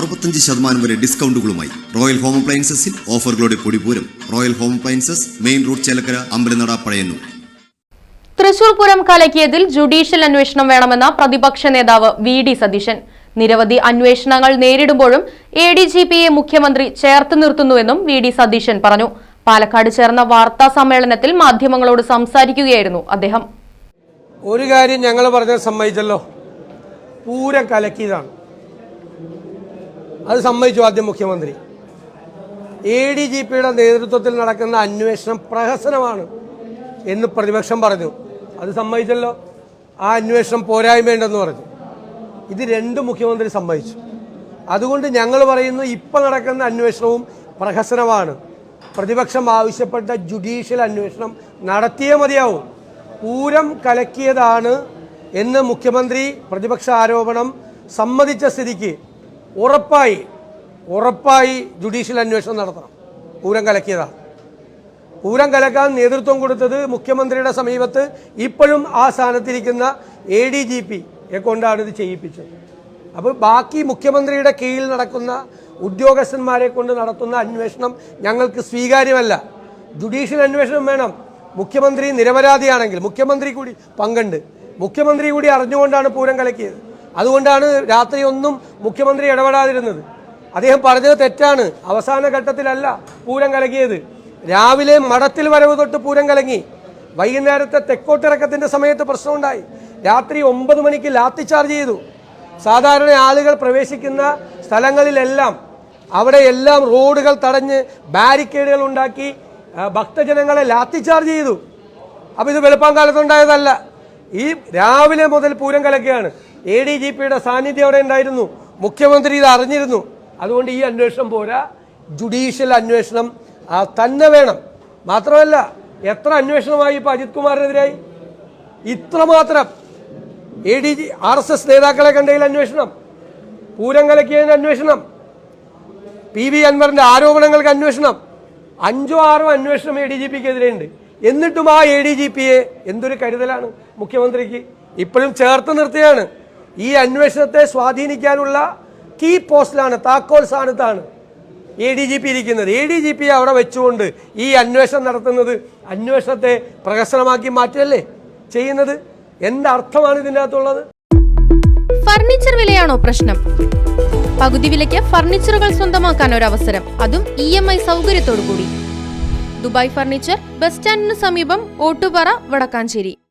അറുപത്തഞ്ച് ശതമാനം വരെ ഡിസ്കൗണ്ടുകളുമായി റോയൽ ഹോം അപ്ലയൻസസിൽ ഓഫറുകളുടെ പൊടിപൂരം royal home appliances main road Chelakkara Ambalanada Pazhayannur. Thrissur Pooram കലക്കിയതിൽ judicial അന്വേഷണം വേണമെന്ന പ്രതിപക്ഷ നേതാവ് വി ഡി സതീശൻ. നിരവധി അന്വേഷണങ്ങൾ നേരിടുമ്പോഴും എ ഡി ജി പിയെ മുഖ്യമന്ത്രി ചേർത്ത് നിർത്തുന്നുവെന്നും വി ഡി സതീശൻ പറഞ്ഞു. പാലക്കാട് ചേർന്ന വാർത്താ സമ്മേളനത്തിൽ മാധ്യമങ്ങളോട് സംസാരിക്കുകയായിരുന്നു അദ്ദേഹം. ഒരു കാര്യം ഞങ്ങൾ പറഞ്ഞ സമ്മതിച്ചല്ലോ. പൂരം കലക്കിയതാണ്. അത് സമ്മതിച്ചു ആദ്യം മുഖ്യമന്ത്രി. എ ഡി ജി പിയുടെ നേതൃത്വത്തിൽ നടക്കുന്ന അന്വേഷണം പ്രഹസനമാണ് എന്ന് പ്രതിപക്ഷം പറഞ്ഞു. അത് സമ്മതിച്ചല്ലോ. ആ അന്വേഷണം പോരായ്മയുണ്ടെന്ന് പറഞ്ഞു. ഇത് രണ്ടും മുഖ്യമന്ത്രി സമ്മതിച്ചു. അതുകൊണ്ട് ഞങ്ങൾ പറയുന്നു ഇപ്പം നടക്കുന്ന അന്വേഷണവും പ്രഹസനമാണ്. പ്രതിപക്ഷം ആവശ്യപ്പെട്ട ജുഡീഷ്യൽ അന്വേഷണം നടത്തിയേ മതിയാവും. പൂരം കലക്കിയതാണ് എന്ന് മുഖ്യമന്ത്രി പ്രതിപക്ഷ ആരോപണം സമ്മതിച്ച സ്ഥിതിക്ക് ഉറപ്പായി ഉറപ്പായി ജുഡീഷ്യൽ അന്വേഷണം നടത്തണം. പൂരം കലക്കിയതാണ്. പൂരം കലക്കാൻ നേതൃത്വം കൊടുത്തത് മുഖ്യമന്ത്രിയുടെ സമീപത്ത് ഇപ്പോഴും ആ സ്ഥാനത്തിരിക്കുന്ന എ ഡി ജി പി കൊണ്ടാണ് ഇത് ചെയ്യിപ്പിച്ചത്. അപ്പോൾ ബാക്കി മുഖ്യമന്ത്രിയുടെ കീഴിൽ നടക്കുന്ന ഉദ്യോഗസ്ഥന്മാരെ കൊണ്ട് നടത്തുന്ന അന്വേഷണം ഞങ്ങൾക്ക് സ്വീകാര്യമല്ല. ജുഡീഷ്യൽ അന്വേഷണം വേണം. മുഖ്യമന്ത്രി നിരപരാധിയാണെങ്കിൽ മുഖ്യമന്ത്രി കൂടി പങ്കുണ്ട്. മുഖ്യമന്ത്രി കൂടി അറിഞ്ഞുകൊണ്ടാണ് പൂരം കലക്കിയത്. അതുകൊണ്ടാണ് രാത്രി ഒന്നും മുഖ്യമന്ത്രി ഇടപെടാതിരുന്നത്. അദ്ദേഹം പറഞ്ഞത് തെറ്റാണ്. അവസാന ഘട്ടത്തിലല്ല പൂരം കലങ്ങിയത് രാവിലെ മഠത്തിൽ വരവ് തൊട്ട് പൂരം കലങ്ങി. വൈകുന്നേരത്തെ തെക്കോട്ടിറക്കത്തിന്റെ സമയത്ത് പ്രശ്നമുണ്ടായി. രാത്രി ഒമ്പത് മണിക്ക് ലാത്തി ചാർജ് ചെയ്തു. സാധാരണ ആളുകൾ പ്രവേശിക്കുന്ന സ്ഥലങ്ങളിലെല്ലാം അവിടെ എല്ലാം റോഡുകൾ തടഞ്ഞ് ബാരിക്കേഡുകൾ ഉണ്ടാക്കി ഭക്തജനങ്ങളെ ലാത്തി ചാർജ് ചെയ്തു. അപ്പോൾ ഇത് വെളുപ്പാങ്കാലത്തുണ്ടായതല്ല ഈ രാവിലെ മുതൽ പൂരം കലക്കുകയാണ്. എ ഡി ജി പിയുടെ സാന്നിധ്യം അവിടെ ഉണ്ടായിരുന്നു. മുഖ്യമന്ത്രി ഇത് അറിഞ്ഞിരുന്നു. അതുകൊണ്ട് ഈ അന്വേഷണം പോരാ. ജുഡീഷ്യൽ അന്വേഷണം തന്നെ വേണം. മാത്രമല്ല എത്ര അന്വേഷണമായി ഇപ്പോൾ അജിത് കുമാറിനെതിരായി? ഇത്രമാത്രം. A D G R S S നേതാക്കളെ കണ്ടതിൽ അന്വേഷണം. പൂരം കലക്കിയതിന് അന്വേഷണം. പി വി അൻവറിന്റെ ആരോപണങ്ങൾക്ക് അന്വേഷണം. അഞ്ചോ ആറോ അന്വേഷണം എ ഡി ജി പിക്ക് എതിരെയുണ്ട് എന്നിട്ടും ആ എ ഡി ജി പിയെ എന്തൊരു കരുതലാണ് മുഖ്യമന്ത്രിക്ക്? ഇപ്പോഴും ചേർത്ത് നിർത്തുകയാണ് ഈ അന്വേഷണത്തെ സ്വാധീനിക്കാനുള്ള കീ പോസ്റ്റിലാണ് താക്കോൽ സ്ഥാനത്താണ് എ ഡി ജി പി ഇരിക്കുന്നത്. എ ഡി ജി പി അവിടെ വെച്ചുകൊണ്ട് ഈ അന്വേഷണം നടത്തുന്നത് അന്വേഷണത്തെ പ്രഹസനമാക്കി മാറ്റല്ലേ ചെയ്യുന്നത്? എന്തർത്ഥമാണ് ഇതിന്റെ അകത്തുള്ളത് ഫർണിച്ചർ വിലയാണോ പ്രശ്നം? പകുതി വിലയ്ക്ക് ഫർണിച്ചറുകൾ സ്വന്തമാക്കാൻ ഒരു അവസരം അതും ഇ എം ഐ സൗകര്യത്തോടു കൂടി ദുബായ് ഫർണിച്ചർ ബസ് സ്റ്റാൻഡിന് സമീപം ഓട്ടുപാറ വടക്കാഞ്ചേരി.